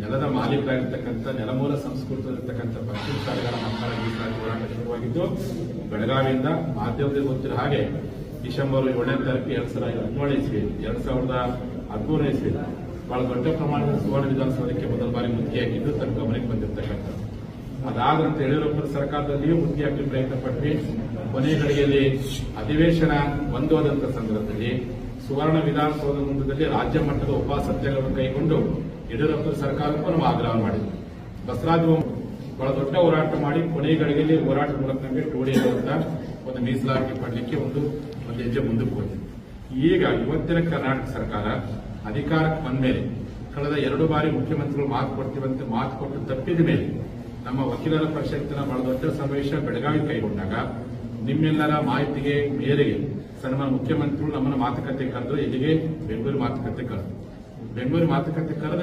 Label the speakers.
Speaker 1: ನೆಲದ ಮಾಲೀಕರಾಗಿರ್ತಕ್ಕಂಥ, ನೆಲಮೂಲ ಸಂಸ್ಕೃತದಲ್ಲಿರ್ತಕ್ಕಂಥ ಪಶ್ಚಿಮ ಶಾಲೆಗಳ ಮಕ್ಕಳ ಮೀಸಲಾತಿ ಹೋರಾಟ ಶುರುವಾಗಿದ್ದು, ಬೆಳಗಾವಿಯಿಂದ ಮಾಧ್ಯಮದಲ್ಲಿ ಗೊತ್ತಿರೋ ಹಾಗೆ ಡಿಸೆಂಬರ್ ಏಳನೇ ತಾರೀಕು ಎರಡ್ ಸಾವಿರದ ಹದಿನೇಳು ಇಸ್ವಿ, ಎರಡ್ ಸಾವಿರದ ಹದಿಮೂರನೇ ಇಸ್ವಿ, ಬಹಳ ದೊಡ್ಡ ಪ್ರಮಾಣದ ಸುವರ್ಣ ವಿಧಾನಸೌಧಕ್ಕೆ ಮೊದಲ ಬಾರಿ ಮುತ್ತಿಗೆ ತನ್ನ ಗಮನಕ್ಕೆ ಬಂದಿರತಕ್ಕಂಥದ್ದು. ಅದಾದಂತೆ ನಂತರ ಯಡಿಯೂರಪ್ಪನ ಸರ್ಕಾರದಲ್ಲಿಯೂ ಮುತ್ತಿಗೆ ಪ್ರಯತ್ನ ಪಟ್ವಿ ಕೊನೆ ಗಳಿಗೆಯಲ್ಲಿ ಅಧಿವೇಶನ ಬಂದೋದಂತ ಸಂದರ್ಭದಲ್ಲಿ ಸುವರ್ಣ ವಿಧಾನಸೌಧ ಮುಂದದಲ್ಲಿ ರಾಜ್ಯ ಮಟ್ಟದ ಉಪಸತ್ಯಗಳನ್ನು ಕೈಗೊಂಡು ಯಡಿಯೂರಪ್ಪ ಸರ್ಕಾರಕ್ಕೂ ನಾವು ಆಗ್ರಹ ಮಾಡಿದ್ವಿ ಬಸವರಾಜ ಬಹಳ ದೊಡ್ಡ ಹೋರಾಟ ಮಾಡಿ ಕೊನೆ ಗಳಿಗೆಯಲ್ಲಿ ಹೋರಾಟ ಮೂಲಕ ನಮಗೆ ಟೋಡಿ ಅಂತ ಒಂದು ಮೀಸಲಾತಿ ಪಡಲಿಕ್ಕೆ ಒಂದು ಒಂದು ಹೆಜ್ಜೆ ಮುಂದಕ್ಕೆ ಹೋಗಿದೆ. ಈಗ ಇವತ್ತಿನ ಕರ್ನಾಟಕ ಸರ್ಕಾರ ಅಧಿಕಾರಕ್ಕೆ ಬಂದ ಮೇಲೆ ಕಳೆದ ಎರಡು ಬಾರಿ ಮುಖ್ಯಮಂತ್ರಿಗಳು ಮಾತು ಕೊಡ್ತೀವಂತೆ ಮಾತು ಕೊಟ್ಟು ತಪ್ಪಿದ ಮೇಲೆ ನಮ್ಮ ವಕೀಲರ ಪರಿಷತ್ತಿನ ಬಹಳ ದೊಡ್ಡ ಸಮಾವೇಶ ಬೆಳಗಾವಿ ಕೈಗೊಂಡಾಗ ನಿಮ್ಮೆಲ್ಲರ ಮಾಹಿತಿಗೆ ಮೇರೆಗೆ ಸನ್ಮಾನ ಮುಖ್ಯಮಂತ್ರಿಗಳು ನಮ್ಮನ್ನ ಮಾತುಕತೆ ಕರೆದು ಇಲ್ಲಿಗೆ ಬೆಂಗಳೂರು ಮಾತುಕತೆ ಕರೆದು ಬೆಂಗಳೂರು ಮಾತುಕತೆ ಕರೆದು